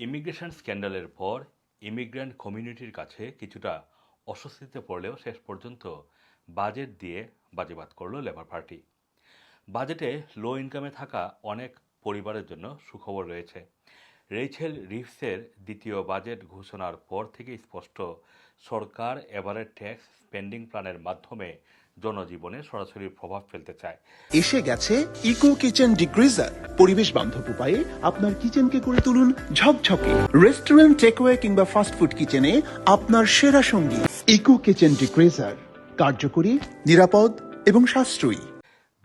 Immigration স্ক্যান্ডালের পর immigrant কমিউনিটির কাছে কিছুটা অস্বস্তিতে পড়লেও শেষ পর্যন্ত বাজেট দিয়ে বাজিবাদ করল লেবার পার্টি। বাজেটে লো ইনকামে থাকা অনেক পরিবারের জন্য সুখবর রয়েছে। রেইচেল রিভসের দ্বিতীয় বাজেট ঘোষণার পর থেকে স্পষ্ট সরকার এবারের ট্যাক্স স্পেন্ডিং প্ল্যানের মাধ্যমে জনজীবনে সরাসরি প্রভাব ফেলতে চায়। এসে গেছে ইকো কিচেন ডিগ্রিজার। পরিবেশ বান্ধব উপায়ে আপনার কিচেনকে করে তুলুন ঝকঝকে। রেস্টুরেন্ট টেকওয়ে কিংবা ফাস্টফুড কিচেনে আপনার সেরা সঙ্গী। ইকো কিচেন ডিগ্রিজার কার্যকরী নিরাপদ এবং সাশ্রয়ী।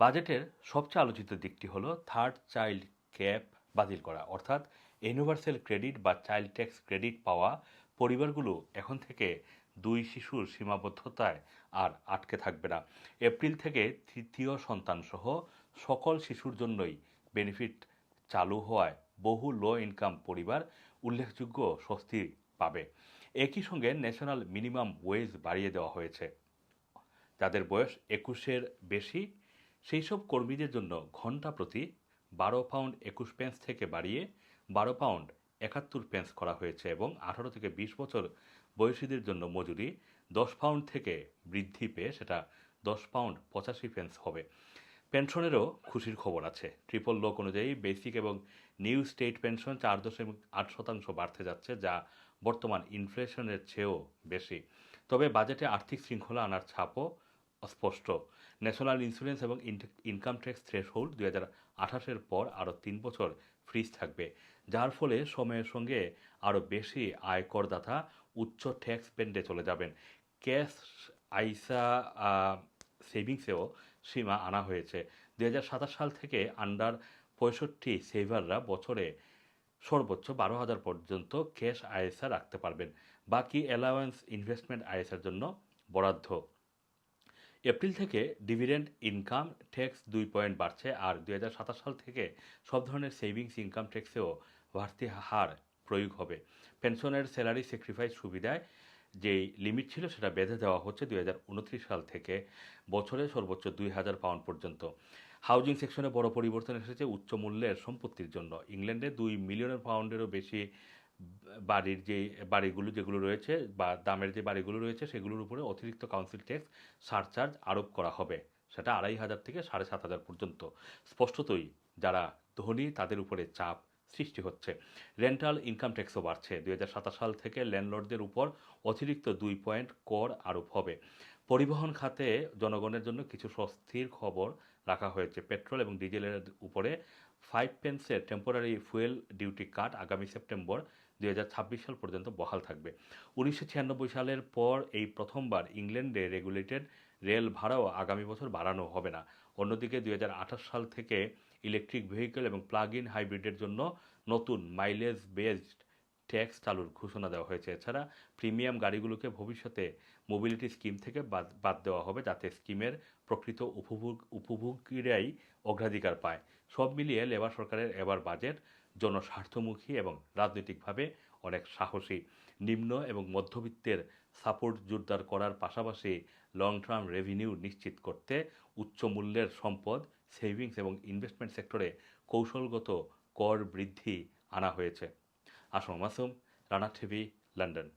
বাজেটের সবচেয়ে আলোচিত দিকটি হলো থার্ড চাইল্ড ক্যাপ বাতিল করা। অর্থাৎ ইউনিভার্সাল ক্রেডিট বা চাইল্ড ট্যাক্স ক্রেডিট পাওয়া পরিবারগুলো এখন থেকে দুই শিশুর সীমাবদ্ধতায় আর আটকে থাকবে না। এপ্রিল থেকে তৃতীয় সন্তান সহ সকল শিশুর জন্যই বেনিফিট চালু হওয়ায় বহু লো ইনকাম পরিবার উল্লেখযোগ্য স্বস্তি পাবে। একই সঙ্গে ন্যাশনাল মিনিমাম ওয়েজ বাড়িয়ে দেওয়া হয়েছে। যাদের বয়স একুশের বেশি সেই সব কর্মীদের জন্য ঘণ্টা প্রতি বারো পাউন্ড একুশ পেন্স থেকে বাড়িয়ে বারো পাউন্ড একাত্তর পেন্স করা হয়েছে এবং আঠারো থেকে বিশ বছর বয়সীদের জন্য মজুরি দশ পাউন্ড থেকে বৃদ্ধি পেয়ে সেটা দশ পাউন্ড পঁচাশি পেন্স হবে। পেনশনেরও খুশির খবর আছে। ট্রিপল লোক অনুযায়ী বেসিক এবং নিউ স্টেট পেনশন চার দশমিক আট শতাংশ বাড়তে যাচ্ছে, যা বর্তমান ইনফ্লেশনের চেয়েও বেশি। তবে বাজেটে আর্থিক শৃঙ্খলা আনার ছাপও স্পষ্ট ন্যাশনাল ইন্স্যুরেন্স এবং ইনকাম ট্যাক্স থ্রেশহোল্ড দুই হাজার আঠাশের পর আরও তিন বছর ফ্রিজ থাকবে, যার ফলে সময়ের সঙ্গে আরও বেশি আয়করদাতা উচ্চ ট্যাক্স পেন্ডে চলে যাবেন। ক্যাশ আইসা সেভিংসেও সীমা আনা হয়েছে। দু হাজার সাতাশ সাল থেকে আন্ডার পঁয়ষট্টি সেভাররা বছরে সর্বোচ্চ বারো হাজার পর্যন্ত ক্যাশ আইএসআর রাখতে পারবেন। বাকি অ্যালাওয়েন্স ইনভেস্টমেন্ট আইএসআর জন্য বরাদ্দ। এপ্রিল থেকে ডিভিডেন্ড ইনকাম ট্যাক্স দুই পয়েন্ট বাড়ছে আর দুই হাজার সাতাশ সাল থেকে সব ধরনের সেভিংস ইনকাম ট্যাক্সেও বাড়তি হার প্রয়োগ হবে। পেনশনের স্যালারি স্যাক্রিফাইস সুবিধায় যেই লিমিট ছিল সেটা বেঁধে দেওয়া হচ্ছে দুই হাজার উনত্রিশ সাল থেকে বছরে সর্বোচ্চ দুই হাজার পাউন্ড পর্যন্ত। হাউজিং সেকশনে বড় পরিবর্তন এসেছে উচ্চ মূল্যের সম্পত্তির জন্য। ইংল্যান্ডে দুই মিলিয়নের পাউন্ডেরও বেশি বাড়ির যে বাড়িগুলো যেগুলো রয়েছে বা দামের যে বাড়িগুলো রয়েছে সেগুলোর উপরে অতিরিক্ত কাউন্সিল ট্যাক্স সারচার্জ আরোপ করা হবে। সেটা আড়াই হাজার থেকে সাড়ে সাত হাজার পর্যন্ত। স্পষ্টতই যারা ধনী, তাদের উপরে চাপ সৃষ্টি হচ্ছে। রেন্টাল ইনকাম ট্যাক্সও বাড়ছে। দুই হাজার সাতাশ সাল থেকে ল্যান্ডলর্ডদের উপর অতিরিক্ত দুই পয়েন্ট কর আরোপ হবে। পরিবহন খাতে জনগণের জন্য কিছু স্বস্তির খবর রাখা হয়েছে। পেট্রোল এবং ডিজেলের উপরে ফাইভ পেন্সের টেম্পোরারি ফুয়েল ডিউটি কাট আগামী সেপ্টেম্বর দুই হাজার ছাব্বিশ সাল পর্যন্ত বহাল থাকবে। উনিশশো ছিয়ানব্বই সালের পর এই প্রথমবার ইংল্যান্ডে রেগুলেটেড রেল ভাড়াও আগামী বছর বাড়ানো হবে না। অন্যদিকে দুই হাজার আঠাশ সাল থেকে ইলেকট্রিক ভেহিকেল এবং প্লাগ ইন হাইব্রিডের জন্য নতুন মাইলেজ বেসড ট্যাক্স চালুর ঘোষণা দেওয়া হয়েছে। এছাড়া প্রিমিয়াম গাড়িগুলোকে ভবিষ্যতে মোবিলিটি স্কিম থেকে বাদ বাদ দেওয়া হবে যাতে স্কিমের প্রকৃত উপভোগ, উপভোগীরাই অগ্রাধিকার পায়। সব মিলিয়ে লেবার সরকারের এবার বাজেট জনস্বার্থমুখী এবং রাজনৈতিকভাবে অনেক সাহসী। নিম্ন এবং মধ্যবিত্তের সাপোর্ট জোরদার করার পাশাপাশি লং টার্ম রেভিনিউ নিশ্চিত করতে উচ্চ মূল্যের সম্পদ সেভিংস এবং ইনভেস্টমেন্ট সেক্টরে কৌশলগত কর বৃদ্ধি আনা হয়েছে। Assam Masum, Rana TV, London.